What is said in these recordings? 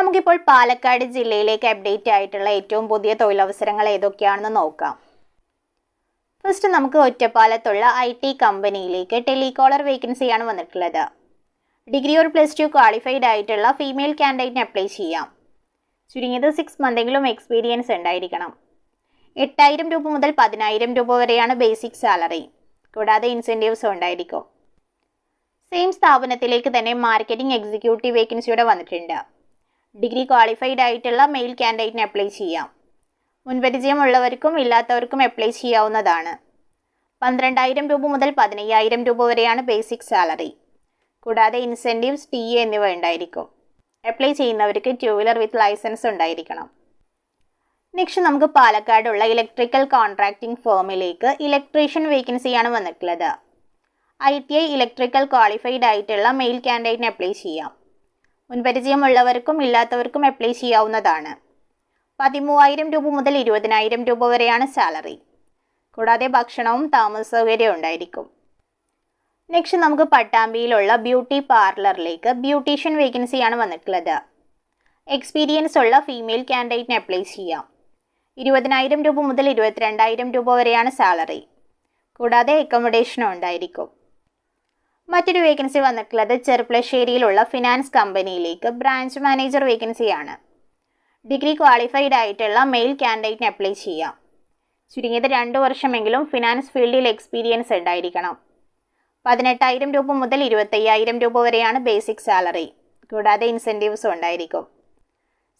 നമുക്കിപ്പോൾ പാലക്കാട് ജില്ലയിലേക്ക് അപ്ഡേറ്റ് ആയിട്ടുള്ള ഏറ്റവും പുതിയ തൊഴിലവസരങ്ങൾ ഏതൊക്കെയാണെന്ന് നോക്കാം. ഫസ്റ്റ് നമുക്ക് ഒറ്റപ്പാലത്തുള്ള ഐ ടി കമ്പനിയിലേക്ക് ടെലികോളർ വേക്കൻസിയാണ് വന്നിട്ടുള്ളത്. ഡിഗ്രി ഒരു പ്ലസ് ടു ക്വാളിഫൈഡ് ആയിട്ടുള്ള ഫീമെയിൽ കാൻഡിഡേറ്റിന് അപ്ലൈ ചെയ്യാം. ചുരുങ്ങിയത് സിക്സ് മന്തെങ്കിലും എക്സ്പീരിയൻസ് ഉണ്ടായിരിക്കണം. എട്ടായിരം രൂപ മുതൽ പതിനായിരം രൂപ വരെയാണ് ബേസിക് സാലറി കൂടാതെ ഇൻസെന്റീവ്സ് ഉണ്ടായിരിക്കും. സെയിം സ്ഥാപനത്തിലേക്ക് തന്നെ മാർക്കറ്റിംഗ് എക്സിക്യൂട്ടീവ് വേക്കൻസിയുടെ വന്നിട്ടുണ്ട്. ഡിഗ്രി ക്വാളിഫൈഡ് ആയിട്ടുള്ള മെയിൽ കാൻഡിഡേറ്റിന് അപ്ലൈ ചെയ്യാം. മുൻപരിചയമുള്ളവർക്കും ഇല്ലാത്തവർക്കും അപ്ലൈ ചെയ്യാവുന്നതാണ്. പന്ത്രണ്ടായിരം രൂപ മുതൽ പതിനയ്യായിരം രൂപ വരെയാണ് ബേസിക് സാലറി കൂടാതെ ഇൻസെന്റീവ്സ് ടി എ എന്നിവ ഉണ്ടായിരിക്കും. അപ്ലൈ ചെയ്യുന്നവർക്ക് ടു വീലർ വിത്ത് ലൈസൻസ് ഉണ്ടായിരിക്കണം. നെക്സ്റ്റ് നമുക്ക് പാലക്കാടുള്ള ഇലക്ട്രിക്കൽ കോൺട്രാക്റ്റിംഗ് ഫേമിലേക്ക് ഇലക്ട്രീഷ്യൻ വേക്കൻസിയാണ് വന്നിട്ടുള്ളത്. I T I electrical qualified ആയിട്ടുള്ള മെയിൽ കാൻഡിഡേറ്റിന് അപ്ലൈ ചെയ്യാം. മുൻപരിചയമുള്ളവർക്കും ഇല്ലാത്തവർക്കും അപ്ലൈ ചെയ്യാവുന്നതാണ്. പതിമൂവായിരം രൂപ മുതൽ ഇരുപതിനായിരം രൂപ വരെയാണ് സാലറി കൂടാതെ ഭക്ഷണവും താമസ സൗകര്യവും ഉണ്ടായിരിക്കും. നെക്സ്റ്റ് നമുക്ക് പട്ടാമ്പിയിലുള്ള ബ്യൂട്ടി പാർലറിലേക്ക് ബ്യൂട്ടീഷ്യൻ വേക്കൻസിയാണ് വന്നിട്ടുള്ളത്. എക്സ്പീരിയൻസ് ഉള്ള ഫീമെയിൽ കാൻഡിഡേറ്റിന് അപ്ലൈ ചെയ്യാം. ഇരുപതിനായിരം രൂപ മുതൽ ഇരുപത്തിരണ്ടായിരം രൂപ വരെയാണ് സാലറി കൂടാതെ അക്കോമഡേഷനും ഉണ്ടായിരിക്കും. മറ്റൊരു വേക്കൻസി വന്നിട്ടുള്ളത് ചെറുപ്പളശ്ശേരിയിലുള്ള ഫിനാൻസ് കമ്പനിയിലേക്ക് ബ്രാഞ്ച് മാനേജർ വേക്കൻസിയാണ് ഡിഗ്രി ക്വാളിഫൈഡ് ആയിട്ടുള്ള മെയിൽ കാൻഡിഡേറ്റിന് അപ്ലൈ ചെയ്യാം. ചുരുങ്ങിയത് രണ്ട് വർഷമെങ്കിലും ഫിനാൻസ് ഫീൽഡിൽ എക്സ്പീരിയൻസ് ഉണ്ടായിരിക്കണം. പതിനെട്ടായിരം രൂപ മുതൽ ഇരുപത്തയ്യായിരം രൂപ വരെയാണ് ബേസിക് സാലറി കൂടാതെ ഇൻസെന്റീവ്സും ഉണ്ടായിരിക്കും.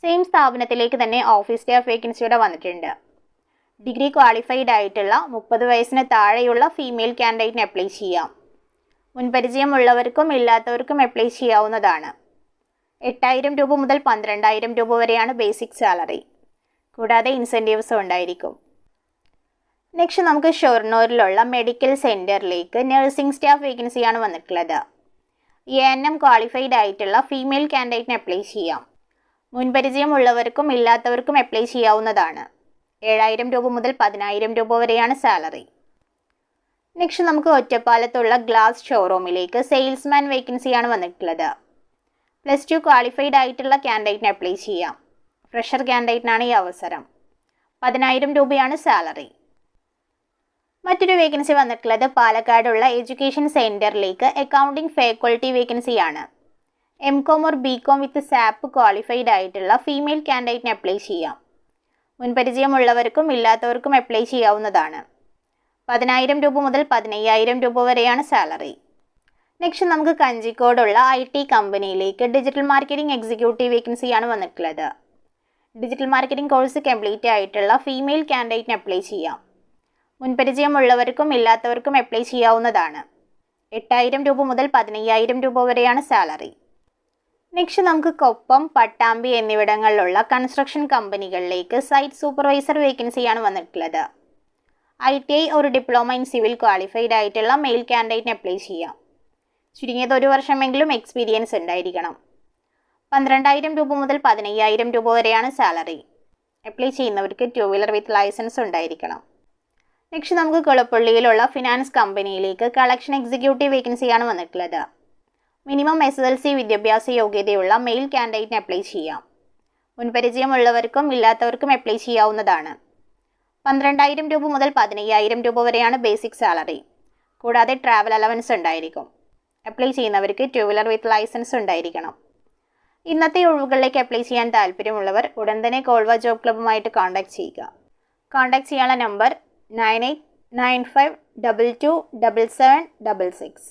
സെയിം സ്ഥാപനത്തിലേക്ക് തന്നെ ഓഫീസ് സ്റ്റാഫ് വേക്കൻസിയുടെ വന്നിട്ടുണ്ട്. ഡിഗ്രി ക്വാളിഫൈഡ് ആയിട്ടുള്ള മുപ്പത് വയസ്സിന് താഴെയുള്ള ഫീമെയിൽ കാൻഡിഡേറ്റിന് അപ്ലൈ ചെയ്യാം. മുൻപരിചയമുള്ളവർക്കും ഇല്ലാത്തവർക്കും അപ്ലൈ ചെയ്യാവുന്നതാണ്. എട്ടായിരം രൂപ മുതൽ പന്ത്രണ്ടായിരം രൂപ വരെയാണ് ബേസിക് സാലറി കൂടാതെ ഇൻസെന്റീവ്സും ഉണ്ടായിരിക്കും. നെക്സ്റ്റ് നമുക്ക് ഷൊർണൂരിലുള്ള മെഡിക്കൽ സെന്ററിലേക്ക് നഴ്സിംഗ് സ്റ്റാഫ് വേക്കൻസിയാണ് വന്നിട്ടുള്ളത്. എ എൻ എം ക്വാളിഫൈഡ് ആയിട്ടുള്ള ഫീമെയിൽ കാൻഡിഡേറ്റിന് അപ്ലൈ ചെയ്യാം. മുൻപരിചയമുള്ളവർക്കും ഇല്ലാത്തവർക്കും അപ്ലൈ ചെയ്യാവുന്നതാണ്. ഏഴായിരം രൂപ മുതൽ പതിനായിരം രൂപ വരെയാണ് സാലറി നെക്സ്റ്റ് നമുക്ക് ഒറ്റപ്പാലത്തുള്ള ഗ്ലാസ് ഷോറൂമിലേക്ക് സെയിൽസ്മാൻ വേക്കൻസിയാണ് വന്നിട്ടുള്ളത്. പ്ലസ് ടു ക്വാളിഫൈഡ് ആയിട്ടുള്ള ക്യാൻഡിഡേറ്റിന് അപ്ലൈ ചെയ്യാം. ഫ്രഷർ ക്യാൻഡിഡേറ്റിനാണ് ഈ അവസരം. പതിനായിരം രൂപയാണ് സാലറി മറ്റൊരു വേക്കൻസി വന്നിട്ടുള്ളത് പാലക്കാടുള്ള എഡ്യൂക്കേഷൻ സെന്ററിലേക്ക് അക്കൗണ്ടിംഗ് ഫാക്കൾട്ടി വേക്കൻസിയാണ് M com or B com with SAP qualified ആയിട്ടുള്ള ഫീമെയിൽ ക്യാൻഡിഡേറ്റിന് അപ്ലൈ ചെയ്യാം. മുൻപരിചയമുള്ളവർക്കും ഇല്ലാത്തവർക്കും അപ്ലൈ ചെയ്യാവുന്നതാണ്. പതിനായിരം രൂപ മുതൽ പതിനയ്യായിരം രൂപ വരെയാണ് സാലറി. നെക്സ്റ്റ് നമുക്ക് കഞ്ചിക്കോടുള്ള ഐ ടി കമ്പനിയിലേക്ക് ഡിജിറ്റൽ മാർക്കറ്റിംഗ് എക്സിക്യൂട്ടീവ് വേക്കൻസിയാണ് വന്നിട്ടുള്ളത്. ഡിജിറ്റൽ മാർക്കറ്റിംഗ് കോഴ്സ് കംപ്ലീറ്റ് ആയിട്ടുള്ള ഫീമെയിൽ കാൻഡിഡേറ്റിന് അപ്ലൈ ചെയ്യാം. മുൻപരിചയമുള്ളവർക്കും ഇല്ലാത്തവർക്കും അപ്ലൈ ചെയ്യാവുന്നതാണ്. എട്ടായിരം രൂപ മുതൽ പതിനയ്യായിരം രൂപ വരെയാണ് സാലറി. നെക്സ്റ്റ് നമുക്ക് കൊപ്പം പട്ടാമ്പി എന്നിവിടങ്ങളിലുള്ള കൺസ്ട്രക്ഷൻ കമ്പനികളിലേക്ക് സൈറ്റ് സൂപ്പർവൈസർ വേക്കൻസിയാണ് വന്നിട്ടുള്ളത്. ഐ ടി ഐ ഒരു ഡിപ്ലോമ ഇൻ സിവിൽ ക്വാളിഫൈഡ് ആയിട്ടുള്ള മെയിൽ കാൻഡിഡേറ്റിന് അപ്ലൈ ചെയ്യാം. ചുരുങ്ങിയത് ഒരു വർഷമെങ്കിലും എക്സ്പീരിയൻസ് ഉണ്ടായിരിക്കണം. പന്ത്രണ്ടായിരം രൂപ മുതൽ പതിനയ്യായിരം രൂപ വരെയാണ് സാലറി അപ്ലൈ ചെയ്യുന്നവർക്ക് ടു വീലർ വിത്ത് ലൈസൻസ് ഉണ്ടായിരിക്കണം. നെക്സ്റ്റ് നമുക്ക് കുളപ്പള്ളിയിലുള്ള ഫിനാൻസ് കമ്പനിയിലേക്ക് കളക്ഷൻ എക്സിക്യൂട്ടീവ് വേക്കൻസിയാണ് വന്നിട്ടുള്ളത്. മിനിമം എസ് എൽ സി വിദ്യാഭ്യാസ യോഗ്യതയുള്ള മെയിൽ കാൻഡിഡേറ്റിന് അപ്ലൈ ചെയ്യാം. മുൻപരിചയമുള്ളവർക്കും ഇല്ലാത്തവർക്കും അപ്ലൈ ചെയ്യാവുന്നതാണ്. പന്ത്രണ്ടായിരം രൂപ മുതൽ പതിനയ്യായിരം രൂപ വരെയാണ് ബേസിക് സാലറി കൂടാതെ ട്രാവൽ അലവൻസ് ഉണ്ടായിരിക്കും. അപ്ലൈ ചെയ്യുന്നവർക്ക് ടു വീലർ വിത്ത് ലൈസൻസ് ഉണ്ടായിരിക്കണം. ഇന്നത്തെ ഒഴിവുകളിലേക്ക് അപ്ലൈ ചെയ്യാൻ താല്പര്യമുള്ളവർ ഉടൻ തന്നെ കോൾവ ജോബ് ക്ലബ്ബുമായിട്ട് കോൺടാക്ട് ചെയ്യുക. കോൺടാക്ട് ചെയ്യാനുള്ള number nine eight nine five double two double seven double six